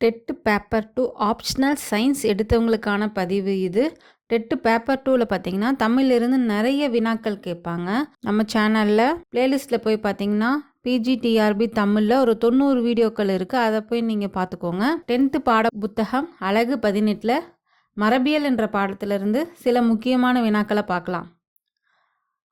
TET paper two optional science எடுத்தவங்களுக்கான பதிவு இது. TET paper டூவில் பார்த்தீங்கன்னா தமிழ்லேருந்து நிறைய வினாக்கள் கேட்பாங்க. நம்ம சேனலில் பிளேலிஸ்ட்டில் போய் பார்த்தீங்கன்னா பிஜிடிஆர்பி தமிழில் ஒரு தொண்ணூறு வீடியோக்கள் இருக்குது அதை போய் நீங்கள் பார்த்துக்கோங்க டென்த்து பாட புத்தகம் அழகு பதினெட்டில் மரபியல் என்ற பாடத்திலிருந்து சில முக்கியமான வினாக்களை பார்க்கலாம்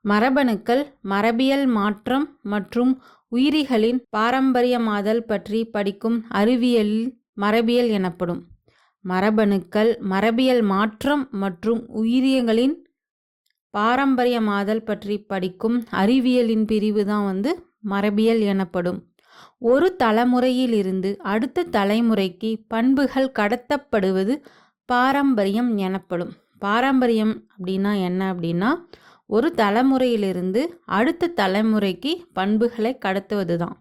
மரபணுக்கள் மரபியல் மாற்றம் மற்றும் உயிரிகளின் பாரம்பரியமாதல் பற்றி படிக்கும் அறிவியலில் மரபியல் எனப்படும். மரபணுக்கள் மரபியல் மாற்றம் மற்றும் உயிரியங்களின் பாரம்பரியமாதல் பற்றி படிக்கும் அறிவியலின் பிரிவு தான் வந்து மரபியல் எனப்படும். ஒரு தலைமுறையிலிருந்து அடுத்த தலைமுறைக்கு பண்புகள் கடத்தப்படுவது பாரம்பரியம் எனப்படும். பாரம்பரியம் அப்படின்னா என்ன அப்படின்னா ஒரு தலைமுறையிலிருந்து அடுத்த தலைமுறைக்கு பண்புகளை கடத்துவது தான்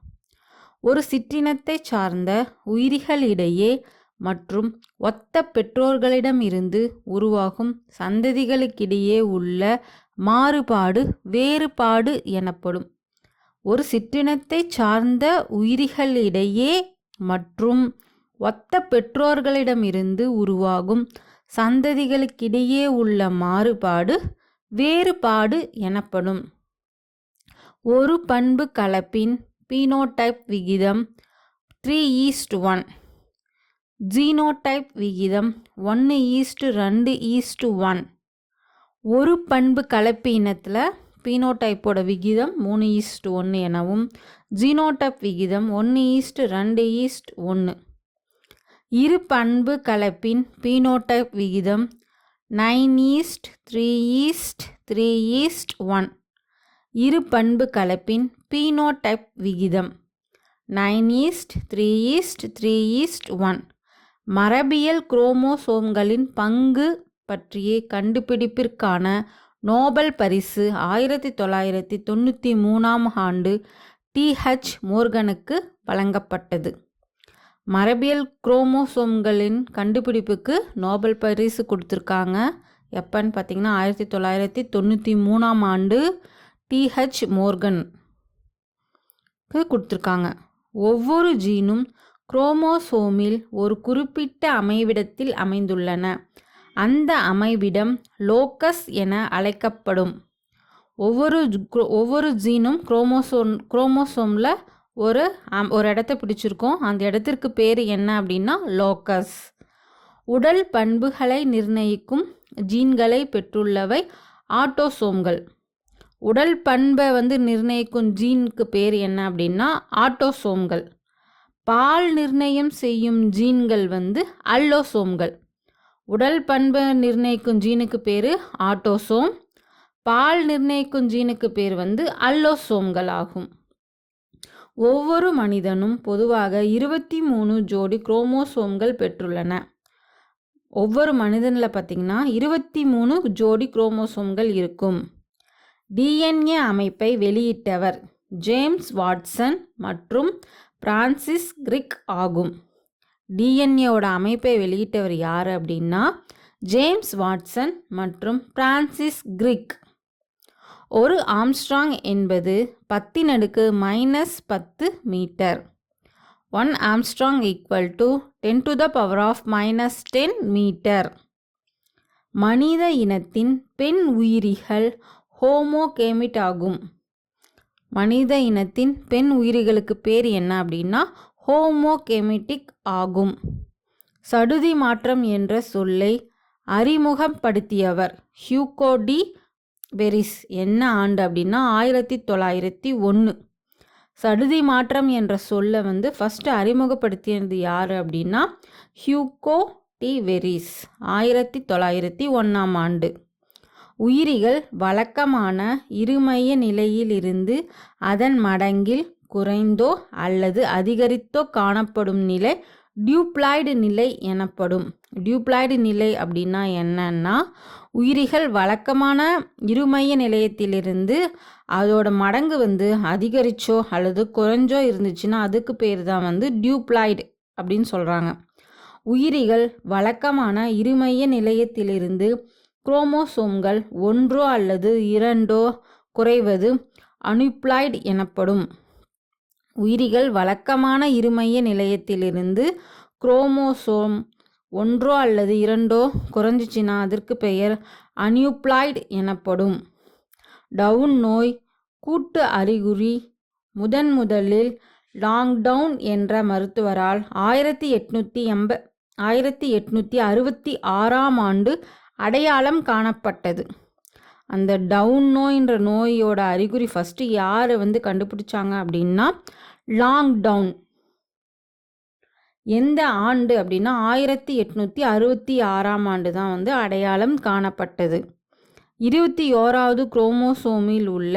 ஒரு சிற்றினத்தை சார்ந்த உயிரிகளிடையே மற்றும் ஒத்த பெற்றோர்களிடமிருந்து உருவாகும் சந்ததிகளுக்கிடையே உள்ள மாறுபாடு வேறுபாடு எனப்படும். ஒரு சிற்றினத்தை சார்ந்த உயிரிகளிடையே மற்றும் ஒத்த பெற்றோர்களிடமிருந்து உருவாகும் சந்ததிகளுக்கிடையே உள்ள மாறுபாடு வேறுபாடு எனப்படும். ஒரு பண்பு கலப்பின் பீனோடைப் விகிதம் three is to one genotype விகிதம் ஒன்று ஈஸ்ட்டு ரெண்டு ஈஸ்ட்டு ஒன் ஒரு பண்பு கலப்பு இனத்தில் பீனோடைப்போட விகிதம் மூணு ஈஸ்ட் ஒன்று எனவும் ஜீனோடைப் விகிதம் ஒன்று ஈஸ்ட் ரெண்டு ஈஸ்ட் ஒன்று இரு பண்பு கலப்பின் பீனோடைப் விகிதம் nine is to three is to three is to one இரு பண்பு கலப்பின் பீனோடைப் விகிதம். Nine is to three is to three is to one. மரபியல் குரோமோசோம்களின் பங்கு பற்றிய கண்டுபிடிப்பிற்கான நோபல் பரிசு ஆயிரத்தி தொள்ளாயிரத்தி தொண்ணூற்றி மூணாம் ஆண்டு டிஹெச் மோர்கனுக்கு வழங்கப்பட்டது. மரபியல் குரோமோசோம்களின் கண்டுபிடிப்புக்கு நோபல் பரிசு கொடுத்துருக்காங்க. எப்பன்னு பார்த்தீங்கன்னா ஆயிரத்தி தொள்ளாயிரத்தி தொண்ணூற்றி மூணாம் ஆண்டு டிஹெச் மோர்கனுக்கு கொடுத்துருக்காங்க. ஒவ்வொரு ஜீனும் குரோமோசோமில் ஒரு குறிப்பிட்ட அமைவிடத்தில் அமைந்துள்ளன. அந்த அமைவிடம் லோக்கஸ் என அழைக்கப்படும். ஒவ்வொரு ஒவ்வொரு ஜீனும் குரோமோசோம் குரோமோசோமில் ஒரு ஒரு இடத்த பிடிச்சிருக்கோம். அந்த இடத்திற்கு பேர் என்ன அப்படின்னா லோக்கஸ். உடல் பண்புகளை நிர்ணயிக்கும் ஜீன்களை பெற்றுள்ளவை ஆட்டோசோம்கள். உடல் பண்பை வந்து நிர்ணயிக்கும் ஜீனுக்கு பேர் என்ன அப்படின்னா ஆட்டோசோம்கள். பால் நிர்ணயம் செய்யும் ஜீன்கள் வந்து அல்லோசோம்கள். உடல் பண்பை நிர்ணயிக்கும் ஜீனுக்கு பேர் ஆட்டோசோம். பால் நிர்ணயிக்கும் ஜீனுக்கு பேர் வந்து அல்லோசோம்கள் ஆகும். ஒவ்வொரு மனிதனும் பொதுவாக இருபத்தி மூணு ஜோடி குரோமோசோம்கள் பெற்றுள்ளன. ஒவ்வொரு மனிதனில் பார்த்திங்கன்னா இருபத்தி மூணு ஜோடி குரோமோசோம்கள் இருக்கும். டிஎன்ஏ அமைப்பை வெளியிட்டவர் ஜேம்ஸ் வாட்சன் மற்றும் பிரான்சிஸ் கிரிக் ஆகும். டிஎன்ஏவோட அமைப்பை வெளியிட்டவர் யார் அப்படின்னா ஜேம்ஸ் வாட்சன் மற்றும் பிரான்சிஸ் கிரிக். ஒரு ஆம்ஸ்ட்ராங் என்பது பத்தின் அடுக்கு மைனஸ் பத்து metre. One angstrom equal to ten to the power of minus ten metre மனித இனத்தின் பெண் உயிரிகள் ஹோமோகேமிட் ஆகும் மனித இனத்தின் பெண் உயிரிகளுக்கு பேர் என்ன அப்படின்னா ஹோமோகெமிட்டிக் ஆகும். சடுதி மாற்றம் என்ற சொல்லை அறிமுகப்படுத்தியவர் ஹியூகோ டி வெரிஸ். என்ன ஆண்டு அப்படின்னா ஆயிரத்தி தொள்ளாயிரத்தி ஒன்று சடுதி மாற்றம் என்ற சொல்லை வந்து ஃபஸ்ட்டு அறிமுகப்படுத்தியது யார் அப்படின்னா ஹியூகோ டி வெரிஸ் ஆயிரத்தி தொள்ளாயிரத்தி ஒன்றாம் ஆண்டு. உயிரிகள் வழக்கமான இருமைய நிலையிலிருந்து அதன் மடங்கில் குறைந்தோ அல்லது அதிகரித்தோ காணப்படும் நிலை டியூப்ளாய்டு நிலை எனப்படும். டியூப்ளாய்டு நிலை அப்படின்னா என்னன்னா உயிரிகள் வழக்கமான இருமைய நிலையத்திலிருந்து அதோட மடங்கு வந்து அதிகரிச்சோ அல்லது குறைஞ்சோ இருந்துச்சுன்னா அதுக்கு பேர் தான் வந்து டியூப்ளாய்டு அப்படின்னு சொல்கிறாங்க உயிரிகள் வழக்கமான இருமைய நிலையத்திலிருந்து குரோமோசோம்கள் ஒன்றோ அல்லது இரண்டோ குறைவது அனுப்ளாய்டு எனப்படும். உயிரிகள் வழக்கமான இருமைய நிலையத்திலிருந்து குரோமோசோம் ஒன்றோ அல்லது இரண்டோ குறைஞ்சிச்சின்னா அதற்கு பெயர் அனியூப்ளாய்டு எனப்படும். டவுன் நோய் கூட்டு அறிகுறி முதன் முதலில் லாங்டவுன் என்ற மருத்துவரால் ஆயிரத்தி எட்நூற்றி எம்ப ஆயிரத்தி எட்நூற்றி அறுபத்தி ஆறாம் ஆண்டு அடையாளம் காணப்பட்டது. அந்த டவுன் நோய்ன்ற நோயோட அறிகுறி ஃபஸ்ட்டு யார் வந்து கண்டுபிடிச்சாங்க அப்படின்னா லாங் டவுன். எந்த ஆண்டு அப்படின்னா ஆயிரத்தி எட்நூற்றி அறுபத்தி ஆறாம் ஆண்டு தான் வந்து அடையாளம் காணப்பட்டது. இருபத்தி ஓராவது குரோமோசோமில் உள்ள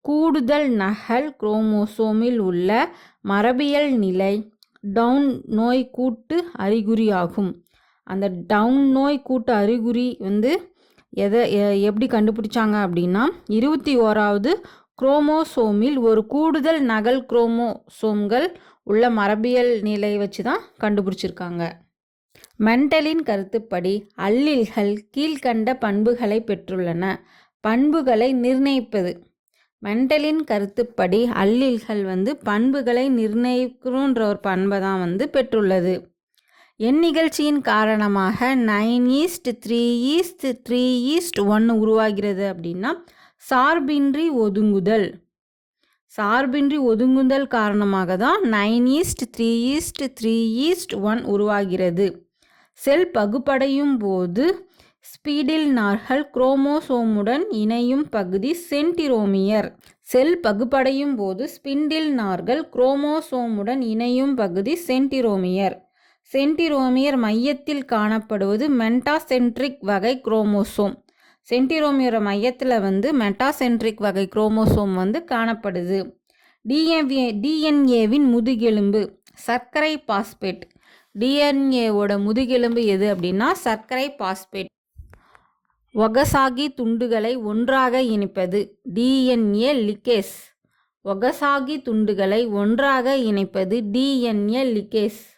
கூடுதல் நகல் குரோமோசோமில் உள்ள மரபியல் நிலை டவுன் நோய் கூட்டு அறிகுறியாகும். அந்த டவுன் நோய் கூட்டு அறிகுறி வந்து எதை எ- எப்படி கண்டுபிடிச்சாங்க அப்படின்னா இருபத்தி ஓராவது குரோமோசோமில் ஒரு கூடுதல் நகல் குரோமோசோம்கள் உள்ள மரபியல் நிலை வச்சு தான் கண்டுபிடிச்சிருக்காங்க. மெண்டலின் கருத்துப்படி அல்லில்கள் கீழ்கண்ட பண்புகளை பெற்றுள்ளன. பண்புகளை நிர்ணயிப்பது. மெண்டலின் கருத்துப்படி அல்லில்கள் வந்து பண்புகளை நிர்ணயிக்கணுன்ற ஒரு பண்பை தான் வந்து பெற்றுள்ளது. என் நிகழ்ச்சியின் காரணமாக nine is to three is to three is to ஒன்று உருவாகிறது அப்படின்னா சார்பின்றி ஒதுங்குதல். சார்பின்றி ஒதுங்குதல் காரணமாக தான் nine is to three is to three is to one உருவாகிறது. செல் பகுப்படையும் போது ஸ்பீடில் நார்கள் குரோமோசோமுடன் இணையும் பகுதி சென்டிரோமியர். செல் பகுப்படையும் போது ஸ்பிண்டில் நார்கள் குரோமோசோமுடன் இணையும் பகுதி சென்டிரோமியர். சென்டிரோமியர் மையத்தில் காணப்படுவது மென்டாசென்ட்ரிக் வகை குரோமோசோம். சென்டிரோமியர் மையத்தில் வந்து மெட்டாசென்ட்ரிக் வகை குரோமோசோம் வந்து காணப்படுது. டிஎன்ஏ டிஎன்ஏவின் முதுகெலும்பு சர்க்கரை பாஸ்பேட். டிஎன்ஏவோட முதுகெலும்பு எது அப்படின்னா சர்க்கரை பாஸ்பேட். ஒகசாகி துண்டுகளை ஒன்றாக இணைப்பது டிஎன்ஏ லிகேஸ். ஒகசாகி துண்டுகளை ஒன்றாக இணைப்பது டிஎன்ஏ லிகேஸ்.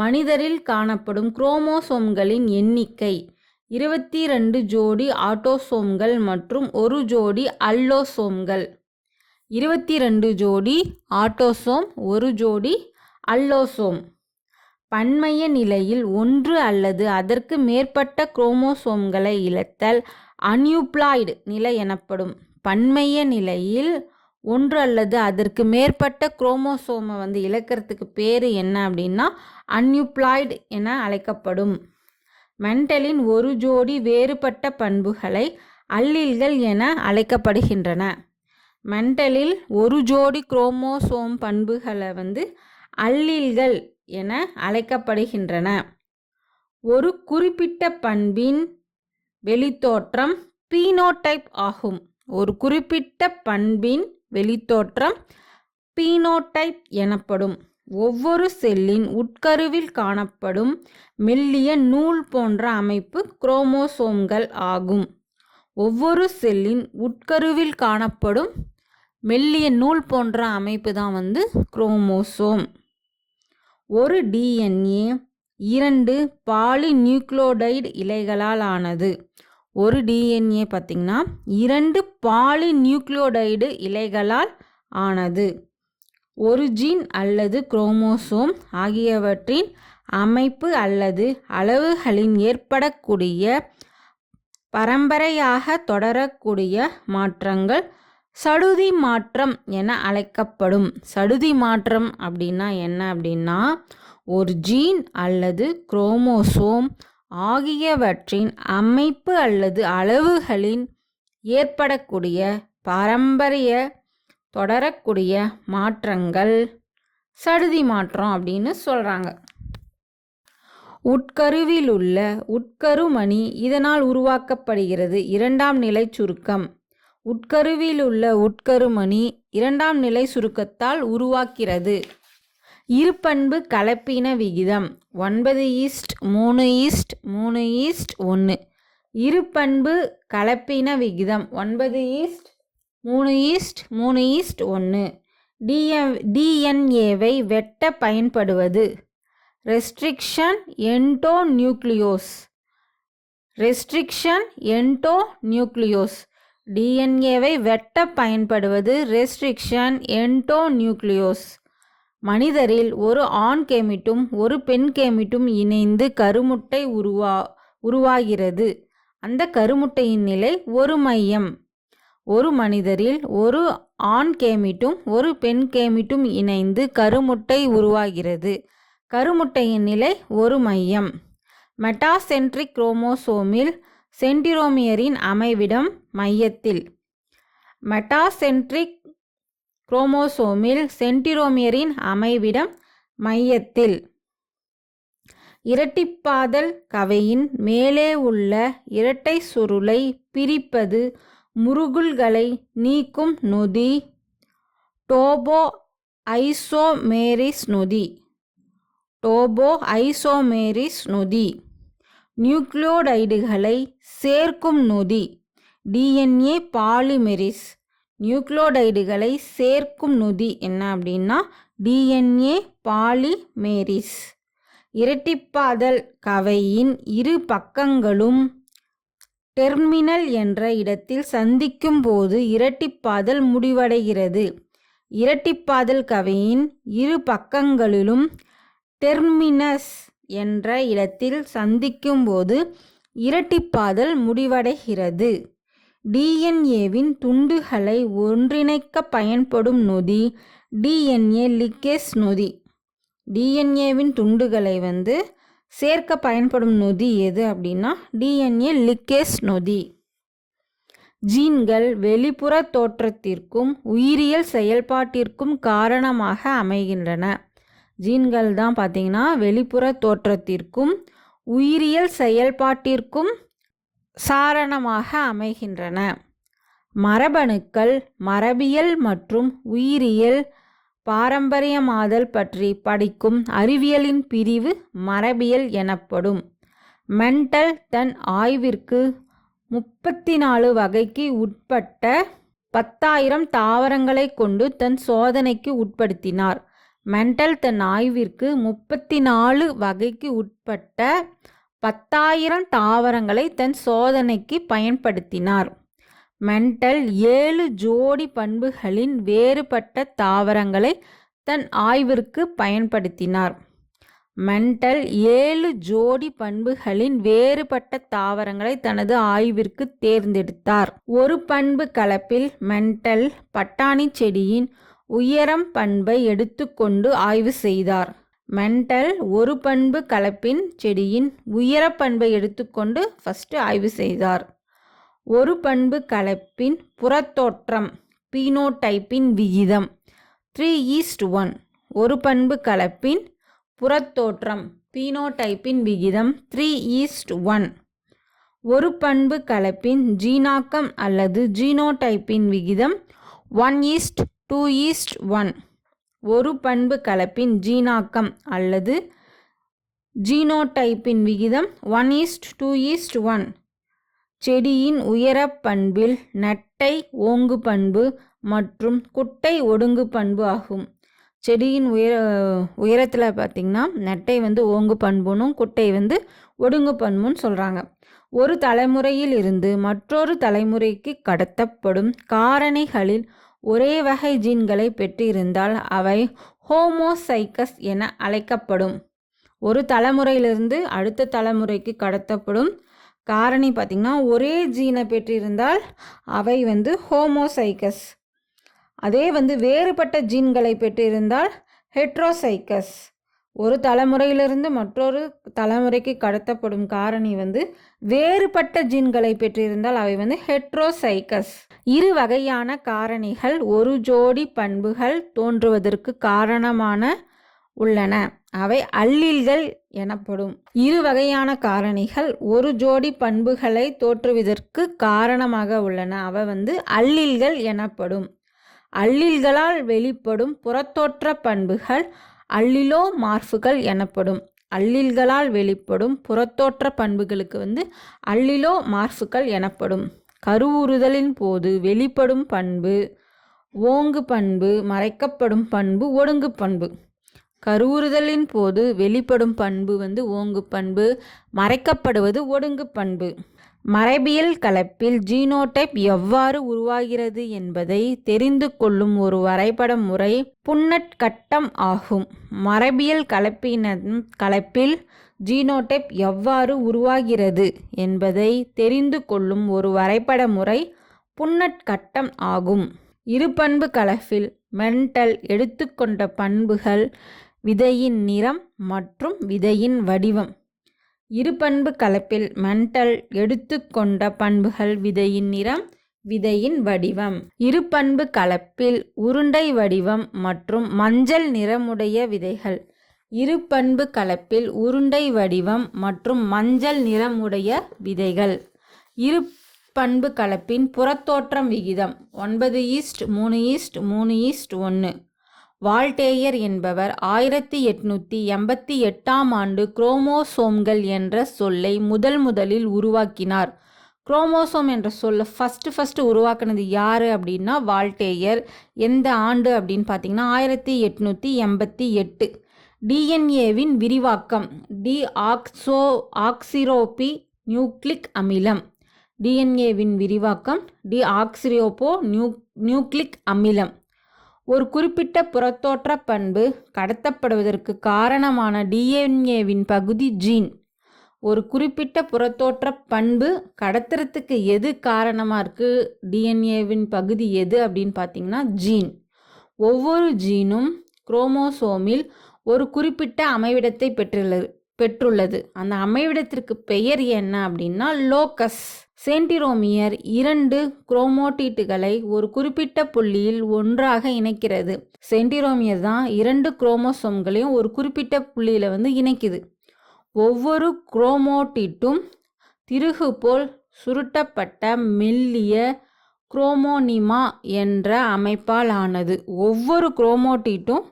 மனிதரில் காணப்படும் குரோமோசோம்களின் எண்ணிக்கை. இருபத்தி ரெண்டு ஜோடி ஆட்டோசோம்கள் மற்றும் ஒரு ஜோடி அல்லோசோம்கள். இருபத்தி ரெண்டு ஜோடி ஆட்டோசோம் ஒரு ஜோடி அல்லோசோம். பன்மைய நிலையில் ஒன்று அல்லது அதற்கு மேற்பட்ட குரோமோசோம்களை இழத்தல் அன்யூப்ளாய்டு நிலை எனப்படும். பன்மைய நிலையில் ஒன்று அல்லது அதற்கு மேற்பட்ட குரோமோசோமை வந்து இழக்கிறதுக்கு பேர் என்ன அப்படின்னா அன்யூப்ளாய்டு என அழைக்கப்படும். மென்டலின் ஒரு ஜோடி வேறுபட்ட பண்புகளை அல்லீல்கள் என அழைக்கப்படுகின்றன. மென்டலில் ஒரு ஜோடி குரோமோசோம் பண்புகளை வந்து அல்லீல்கள் என அழைக்கப்படுகின்றன. ஒரு குறிப்பிட்ட பண்பின் வெளித்தோற்றம் பீனோடைப் ஆகும். ஒரு குறிப்பிட்ட பண்பின் வெளித்தோற்றம் பீனோடைப் எனப்படும். ஒவ்வொரு செல்லின் உட்கருவில் காணப்படும் மெல்லிய நூல் போன்ற அமைப்பு குரோமோசோம்கள் ஆகும். ஒவ்வொரு செல்லின் உட்கருவில் காணப்படும் மெல்லிய நூல் போன்ற அமைப்பு தான் வந்து குரோமோசோம். ஒரு டிஎன்ஏ இரண்டு பாலிநியூக்ளோடைடு இலைகளால் ஆனது. ஒரு டிஎன்ஏ பார்த்திங்கன்னா இரண்டு பாலி நியூக்ளியோடைடு இலைகளால் ஆனது. ஒரு ஜீன் அல்லது குரோமோசோம் ஆகியவற்றின் அமைப்பு அல்லது அளவுகளின் ஏற்படக்கூடிய பரம்பரையாக தொடரக்கூடிய மாற்றங்கள் சடுதி மாற்றம் என அழைக்கப்படும். சடுதி மாற்றம் அப்படின்னா என்ன அப்படின்னா ஒரு ஜீன் அல்லது குரோமோசோம் ஆகியவற்றின் அமைப்பு அல்லது அளவுகளின் ஏற்படக்கூடிய பாரம்பரிய தொடரக்கூடிய மாற்றங்கள் சடுதி மாற்றம் அப்படின்னு சொல்கிறாங்க உட்கருவில் உள்ள உட்கருமணி இதனால் உருவாக்கப்படுகிறது. இரண்டாம் நிலை சுருக்கம். உட்கருவில் உள்ள உட்கருமணி இரண்டாம் நிலை சுருக்கத்தால் உருவாக்கிறது இருபண்பு கலப்பின விகிதம். ஒன்பது ஈஸ்ட் மூணு ஈஸ்ட் மூணு ஈஸ்ட் ஒன்று இருபண்பு கலப்பின விகிதம். ஒன்பது ஈஸ்ட் மூணு ஈஸ்ட் மூணு ஈஸ்ட் ஒன்று டிஎம் டிஎன்ஏவை வெட்ட பயன்படுவது. Restriction endonuclease restriction endonuclease டிஎன்ஏவை வெட்ட பயன்படுவது ரெஸ்ட்ரிக்ஷன் என்டோ நியூக்ளியோஸ் மனிதரில் ஒரு ஆண் கேமிட்டும் ஒரு பெண் கேமிட்டும் இணைந்து கருமுட்டை உருவா உருவாகிறது. அந்த கருமுட்டையின் நிலை ஒரு மையம். ஒரு மனிதரில் ஒரு ஆண் கேமிட்டும் ஒரு பெண் கேமிட்டும் இணைந்து கருமுட்டை உருவாகிறது. கருமுட்டையின் நிலை ஒரு மையம். மெட்டாசென்ட்ரிக் குரோமோசோமில் சென்டிரோமியரின் அமைவிடம் மையத்தில். மெட்டாசென்ட்ரிக் குரோமோசோமில் சென்டிரோமியரின் அமைவிடம் மையத்தில். இரட்டிப்பாதல் கவையின் மேலே உள்ள இரட்டை சுருளை பிரிப்பது முருகுல்களை நீக்கும் நொதி. டோபோ ஐசோமேரிஸ் நொதி. டோபோ ஐசோமேரிஸ் நொதி. நியூக்ளியோடைடுகளை சேர்க்கும் நொதி. டிஎன்ஏ பாலிமெரிஸ். நியூக்ளோடைடுகளை சேர்க்கும் நொதி என்ன அப்படின்னா டிஎன்ஏ பாலிமேரிஸ். இரட்டிப்பாதல் கவையின் இரு பக்கங்களும் டெர்மினல் என்ற இடத்தில் சந்திக்கும் போது இரட்டிப்பாதல் முடிவடைகிறது. இரட்டிப்பாதல் கவையின் இரு பக்கங்களிலும் டெர்மினஸ் என்ற இடத்தில் சந்திக்கும் போது இரட்டிப்பாதல் முடிவடைகிறது. டிஎன்ஏவின் துண்டுகளை ஒன்றிணைக்க பயன்படும் நொதி டிஎன்ஏ லிக்கேஸ் நொதி. டிஎன்ஏவின் துண்டுகளை வந்து சேர்க்க பயன்படும் நொதி எது அப்படின்னா டிஎன்ஏ லிக்கேஸ் நொதி. ஜீன்கள் வெளிப்புற தோற்றத்திற்கும் உயிரியல் செயல்பாட்டிற்கும் காரணமாக அமைகின்றன. ஜீன்கள் தான் பார்த்திங்கன்னா வெளிப்புற தோற்றத்திற்கும் உயிரியல் செயல்பாட்டிற்கும் சாரணமாக அமைகின்றன. மரபணுக்கள் மரபியல் மற்றும் உயிரியல் பாரம்பரியமாதல் பற்றி படிக்கும் அறிவியலின் பிரிவு மரபியல் எனப்படும். மென்டல் தன் ஆய்விற்கு முப்பத்தி நாலு வகைக்கு உட்பட்ட பத்தாயிரம் தாவரங்களை கொண்டு தன் சோதனைக்கு உட்படுத்தினார். மென்டல் தன் ஆய்விற்கு முப்பத்தி நாலு வகைக்கு உட்பட்ட பத்தாயிரம் தாவரங்களை தன் சோதனைக்கு பயன்படுத்தினார். மெண்டல் ஏழு ஜோடி பண்புகளின் வேறுபட்ட தாவரங்களை தன் ஆய்விற்கு பயன்படுத்தினார். மெண்டல் ஏழு ஜோடி பண்புகளின் வேறுபட்ட தாவரங்களை தனது ஆய்விற்கு தேர்ந்தெடுத்தார். ஒரு பண்பு கலப்பில் மெண்டல் பட்டாணி செடியின் உயரம் பண்பை எடுத்துக்கொண்டு ஆய்வு செய்தார். மெண்டல் ஒரு பண்பு கலப்பின் செடியின் உயர பண்பை எடுத்துக்கொண்டு ஃபஸ்ட்டு ஆய்வு செய்தார். ஒரு பண்பு கலப்பின் புறத்தோற்றம் பீனோடைப்பின் விகிதம். த்ரீ ஈஸ்ட் ஒன் ஒரு பண்பு கலப்பின் புறத்தோற்றம் பீனோடைப்பின் விகிதம் த்ரீ ஈஸ்ட் ஒன் ஒரு பண்பு கலப்பின் ஜீனாக்கம் அல்லது ஜீனோடைப்பின் விகிதம் one is to two is to one ஒரு பண்பு கலப்பின் ஜீனாக்கம் அல்லது ஜீனோடைப்பின் விகிதம் one is to two is to one செடியின் உயர பண்பில் நட்டை ஓங்கு பண்பு மற்றும் குட்டை ஒடுங்கு பண்பு ஆகும். செடியின் உயர உயரத்தில் பார்த்திங்கன்னா நெட்டை வந்து ஓங்கு பண்புனும் குட்டை வந்து ஒடுங்கு பண்புன்னு சொல்கிறாங்க ஒரு தலைமுறையில் இருந்து மற்றொரு தலைமுறைக்கு கடத்தப்படும் காரணிகளில் ஒரே வகை ஜீன்களை பெற்றிருந்தால் அவை ஹோமோசைக்கஸ் என அழைக்கப்படும். ஒரு தலைமுறையிலிருந்து அடுத்த தலைமுறைக்கு கடத்தப்படும் காரணி பார்த்திங்கன்னா ஒரே ஜீனை பெற்றிருந்தால் அவை வந்து ஹோமோசைக்கஸ். அதே வந்து வேறுபட்ட ஜீன்களை பெற்றிருந்தால் ஹெட்ரோசைக்கஸ். ஒரு தலைமுறையிலிருந்து மற்றொரு தலைமுறைக்கு கடத்தப்படும் காரணி வந்து வேறுபட்ட ஜீன்களை பெற்றிருந்தால் அவை வந்து ஹெட்ரோசைக்கஸ் இரு வகையான காரணிகள் ஒரு ஜோடி பண்புகள் தோன்றுவதற்கு காரணமான உள்ளன. அவை அல்லில்கள் எனப்படும். இரு வகையான காரணிகள் ஒரு ஜோடி பண்புகளை தோற்றுவதற்கு காரணமாக உள்ளன. அவை வந்து அல்லில்கள் எனப்படும். அல்லில்களால் வெளிப்படும் புறத்தோற்ற பண்புகள் அல்லிலோ மார்புகள் எனப்படும். அல்லில்களால் வெளிப்படும் புறத்தோற்ற பண்புகளுக்கு வந்து அல்லிலோ மார்புகள் எனப்படும். கருவுறுதலின் போது வெளிப்படும் பண்பு ஓங்கு பண்பு மறைக்கப்படும் பண்பு ஒடுங்கு பண்பு. கருவுறுதலின் போது வெளிப்படும் பண்பு வந்து ஓங்கு பண்பு மறைக்கப்படுவது ஒடுங்கு பண்பு. மரபியல் கலப்பில் ஜீனோடைப் எவ்வாறு உருவாகிறது என்பதை தெரிந்து கொள்ளும் ஒரு வரைபட முறை புன்னட் கட்டம் ஆகும். மரபியல் கலப்பின கலப்பில் ஜீனோடைப் எவ்வாறு உருவாகிறது என்பதை தெரிந்து கொள்ளும் ஒரு வரைபட முறை புன்னட் கட்டம் ஆகும் இருபண்பு கலப்பில் மென்டல் எடுத்துக்கொண்ட பண்புகள் விதையின் நிறம் மற்றும் விதையின் வடிவம். இருபண்பு கலப்பில் மண்டல் எடுத்துக்கொண்ட பண்புகள் விதையின் நிறம் விதையின் வடிவம். இருபண்பு கலப்பில் உருண்டை வடிவம் மற்றும் மஞ்சள் நிறமுடைய விதைகள். இருபண்பு கலப்பில் உருண்டை வடிவம் மற்றும் மஞ்சள் நிறமுடைய விதைகள். இரு பண்பு கலப்பின் புறத்தோற்றம் விகிதம் ஒன்பது ஈஸ்ட் மூணு ஈஸ்ட் மூணு ஈஸ்ட் ஒன்று வால்டேயர் என்பவர் ஆயிரத்தி எட்நூற்றி எண்பத்தி எட்டாம் ஆண்டு குரோமோசோம்கள் என்ற சொல்லை முதல் முதலில் உருவாக்கினார். குரோமோசோம் என்ற சொல்லை ஃபஸ்ட்டு ஃபஸ்ட்டு உருவாக்குனது யார் அப்படின்னா வால்டேயர். எந்த ஆண்டு அப்படின்னு பார்த்தீங்கன்னா ஆயிரத்தி எட்நூற்றி எண்பத்தி எட்டு. டிஎன்ஏவின் விரிவாக்கம் டி ஆக்சோ ஆக்சிரோபி நியூக்ளிக் அமிலம். டிஎன்ஏவின் விரிவாக்கம் டி ஆக்சிரியோபோ நியூ நியூக்ளிக் அமிலம். ஒரு குறிப்பிட்ட புறத்தோற்ற பண்பு கடத்தப்படுவதற்கு காரணமான டிஎன்ஏவின் பகுதி ஜீன் ஒரு குறிப்பிட்ட புறத்தோற்ற பண்பு கடத்துறதுக்கு எது காரணமாக இருக்குது டிஎன்ஏவின் பகுதி எது அப்படின்னு பார்த்தீங்கன்னா ஜீன் ஒவ்வொரு ஜீனும் குரோமோசோமில் ஒரு குறிப்பிட்ட அமைவிடத்தை பெற்றுள்ளது பெற்றுள்ளது. அந்த அமைவிடத்திற்கு பெயர் என்ன அப்படின்னா லோக்கஸ் சென்டிரோமியர் இரண்டு குரோமோட்டிட்டுகளை ஒரு குறிப்பிட்ட புள்ளியில் ஒன்றாக இணைக்கிறது. சென்டிரோமியர் தான் இரண்டு குரோமோசோம்களையும் ஒரு குறிப்பிட்ட புள்ளியில் வந்து இணைக்குது. ஒவ்வொரு குரோமோட்டிட்டும் திருகு போல் சுருட்டப்பட்ட மெல்லிய குரோமோனிமா என்ற அமைப்பால் ஆனது. ஒவ்வொரு குரோமோட்டிட்டும்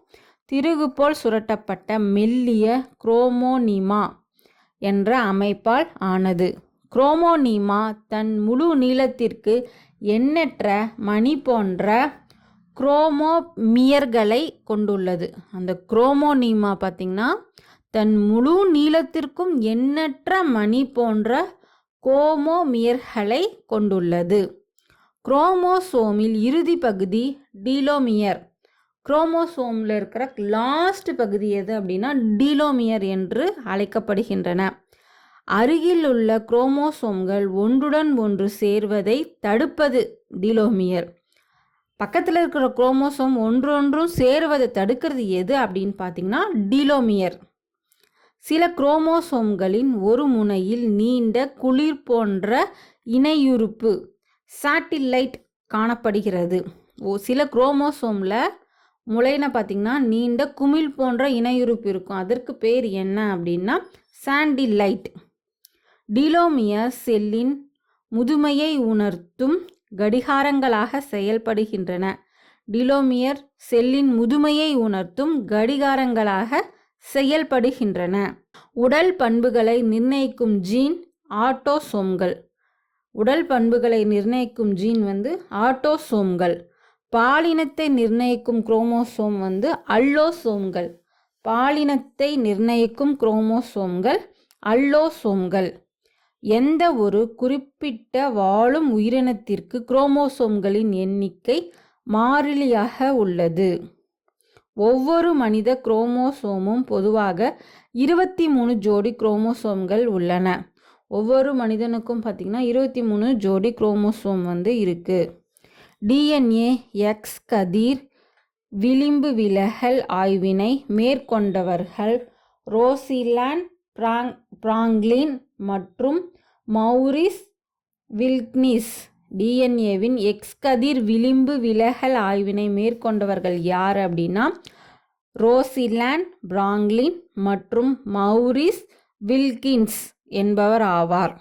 திருகு போல் சுரட்டப்பட்ட மெல்லிய குரோமோனிமா என்ற அமைப்பால் ஆனது. குரோமோனிமா தன் முழு நீளத்திற்கு எண்ணற்ற மணி போன்ற குரோமோமியர்களை கொண்டுள்ளது. அந்த குரோமோனிமா பார்த்திங்கன்னா தன் முழு நீளத்திற்கும் எண்ணற்ற மணி போன்ற கோமோமியர்களை கொண்டுள்ளது. குரோமோசோமில் இறுதி பகுதி டீலோமியர். குரோமோசோமில் இருக்கிற லாஸ்ட் பகுதி எது அப்படின்னா டீலோமியர் என்று அழைக்கப்படுகின்றன. அருகில் உள்ள குரோமோசோம்கள் ஒன்றுடன் ஒன்று சேர்வதை தடுப்பது டிலோமியர். பக்கத்தில் இருக்கிற குரோமோசோம் ஒன்றொன்றும் சேருவதை தடுக்கிறது எது அப்படின்னு பார்த்தீங்கன்னா டிலோமியர். சில குரோமோசோம்களின் ஒரு முனையில் நீண்ட குளிர் போன்ற இணையுறுப்பு சாட்டிலைட் காணப்படுகிறது. ஓ சில குரோமோசோமில் முளைன பார்த்திங்கன்னா நீண்ட குமிழ் போன்ற இணையுறுப்பு இருக்கும். அதற்கு பேர் என்ன அப்படின்னா சாண்டிலைட். டிலோமியர் செல்லின் முதுமையை உணர்த்தும் கடிகாரங்களாக செயல்படுகின்றன. டிலோமியர் செல்லின் முதுமையை உணர்த்தும் கடிகாரங்களாக செயல்படுகின்றன. உடல் பண்புகளை நிர்ணயிக்கும் ஜீன் ஆட்டோசோம்கள். உடல் பண்புகளை நிர்ணயிக்கும் ஜீன் வந்து ஆட்டோசோம்கள். பாலினத்தை நிர்ணயிக்கும் குரோமோசோம் வந்து அல்லோசோம்கள். பாலினத்தை நிர்ணயிக்கும் குரோமோசோம்கள் அல்லோசோம்கள். எந்த ஒரு குறிப்பிட்ட வாழும் உயிரினத்திற்கு குரோமோசோம்களின் எண்ணிக்கை மாறிலியாக உள்ளது. ஒவ்வொரு மனித குரோமோசோமும் பொதுவாக இருபத்தி மூணு ஜோடி குரோமோசோம்கள் உள்ளன. ஒவ்வொரு மனிதனுக்கும் பார்த்திங்கன்னா இருபத்தி மூணு ஜோடி குரோமோசோம் வந்து இருக்குது டிஎன்ஏ எக்ஸ் கதிர் விளிம்பு விலகல் ஆய்வினை மேற்கொண்டவர்கள் ரோசிலான் பிராங் பிராங்க்லின் மற்றும் மௌரிஸ் வில்க்னிஸ் டிஎன்ஏவின் எக்ஸ் கதிர் விளிம்பு விலகல் ஆய்வினை மேற்கொண்டவர்கள் யார் அப்படின்னா ரோசிலான் பிராங்க்லின் மற்றும் மௌரிஸ் வில்கின்ஸ் என்பவர் ஆவார்.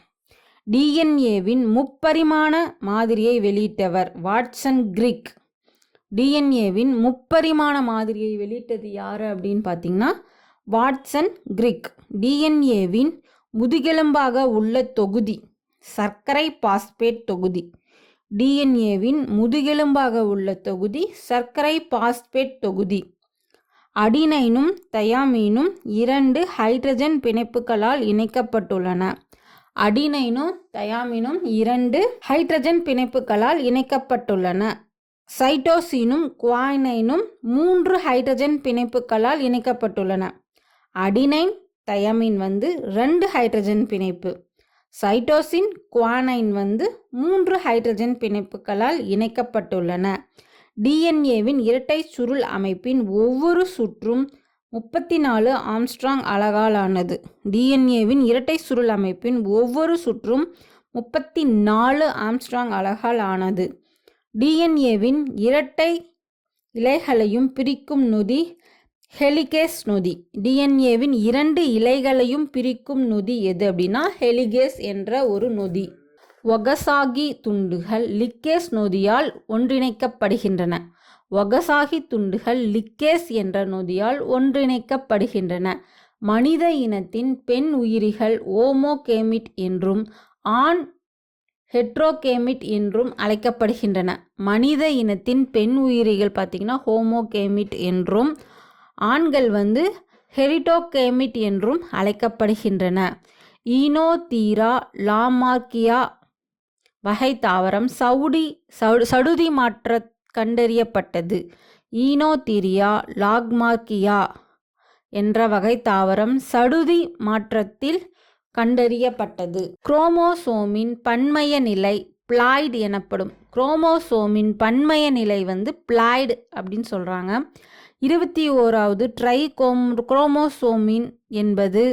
டிஎன்ஏவின் முப்பரிமாண மாதிரியை வெளியிட்டவர் வாட்சன் கிரிக். டிஎன்ஏவின் முப்பரிமாண மாதிரியை வெளியிட்டது யார் அப்படின்னு பார்த்தீங்கன்னா வாட்சன் கிரிக். டிஎன்ஏவின் முதுகெலும்பாக உள்ள தொகுதி சர்க்கரை பாஸ்பேட் தொகுதி. டிஎன்ஏவின் முதுகெலும்பாக உள்ள தொகுதி சர்க்கரை பாஸ்பேட் தொகுதி. அடினைனும் தயாமீனும் இரண்டு ஹைட்ரஜன் பிணைப்புகளால் இணைக்கப்பட்டுள்ளன. அடினைனும் தயாமினும் இரண்டு ஹைட்ரஜன் பிணைப்புகளால் இணைக்கப்பட்டுள்ளன. சைட்டோசினும் குவாயினைனும் மூன்று ஹைட்ரஜன் பிணைப்புகளால் இணைக்கப்பட்டுள்ளன. அடினைன் தயமின் வந்து ரெண்டு ஹைட்ரஜன் பிணைப்பு. சைட்டோசின் குவானைன் வந்து மூன்று ஹைட்ரஜன் பிணைப்புகளால் இணைக்கப்பட்டுள்ளன. டிஎன்ஏவின் இரட்டை சுருள் அமைப்பின் ஒவ்வொரு சுற்றும் முப்பத்தி நாலு ஆம்ஸ்ட்ராங் அலகாலானது டிஎன்ஏவின் இரட்டை சுருள் அமைப்பின் ஒவ்வொரு சுற்றும் முப்பத்தி நாலு ஆம்ஸ்ட்ராங் அலகால் ஆனது டிஎன்ஏவின் இரட்டை இலைகளையும் பிரிக்கும் நொதி ஹெலிகேஸ் நொதி. டிஎன்ஏவின் இரண்டு இலைகளையும் பிரிக்கும் நொதி எது அப்படின்னா ஹெலிகேஸ் என்ற ஒரு நொதி. ஒகசாகி துண்டுகள் லிக்கேஸ் நொதியால் ஒன்றிணைக்கப்படுகின்றன. ஒகசாகி துண்டுகள் லிக்கேஸ் என்ற நொதியால் ஒன்றிணைக்கப்படுகின்றன. மனித இனத்தின் பெண் உயிரிகள் ஓமோகேமிட் என்றும் ஆண் ஹெட்ரோகேமிட் என்றும் அழைக்கப்படுகின்றன. மனித இனத்தின் பெண் உயிரிகள் பார்த்திங்கன்னா ஹோமோகேமிட் என்றும் ஆண்கள் வந்து ஹெரிட்டோகேமிட் என்றும் அழைக்கப்படுகின்றன ஈனோதீரா லாமார்கியா வகை தாவரம் சவுடி சடுதி மாற்ற கண்டறியப்பட்டது. ஈனோதீரியா லாக்மார்கியா என்ற வகை தாவரம் சடுதி மாற்றத்தில் கண்டறியப்பட்டது. குரோமோசோமின் பன்மய நிலை பிளாய்டு எனப்படும். குரோமோசோமின் பன்மய நிலை வந்து பிளாய்டு அப்படின்னு சொல்கிறாங்க இருபத்தி ஓராவது ட்ரை கோம் குரோமோசோமின் என்பது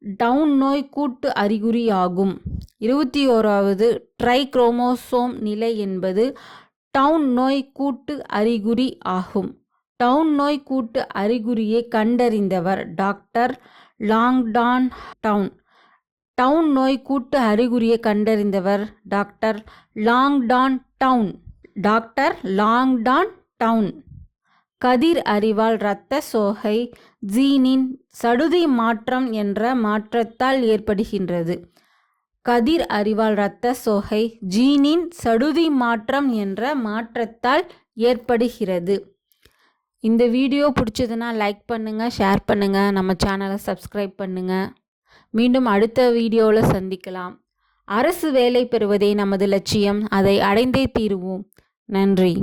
டவுன் நோய் கூட்டு அறிகுறியாகும். இருபத்தி ஓராவது ட்ரை குரோமோசோம் நிலை என்பது டவுன் நோய் கூட்டு அறிகுறி ஆகும். டவுன் நோய் கூட்டு அறிகுறியை கண்டறிந்தவர் டாக்டர் லாங்டான் டவுன். டவுன் நோய் கூட்டு அறிகுறியை கண்டறிந்தவர் doctor Langdon Down. Doctor Langdon Down. கதிர் அறிவால் இரத்த சோகை ஜீனின் சடுதி மாற்றம் என்ற மாற்றத்தால் ஏற்படுகின்றது. கதிர் அறிவால் இரத்த சோகை ஜீனின் சடுதி மாற்றம் என்ற மாற்றத்தால் ஏற்படுகிறது. இந்த வீடியோ பிடிச்சதுன்னா லைக் பண்ணுங்கள் ஷேர் பண்ணுங்கள் நம்ம சேனலை சப்ஸ்கிரைப் பண்ணுங்கள் மீண்டும் அடுத்த வீடியோவில் சந்திக்கலாம். அரசு வேலை பெறுவதே நமது லட்சியம் அதை அடைந்தே தீருவோம். நன்றி.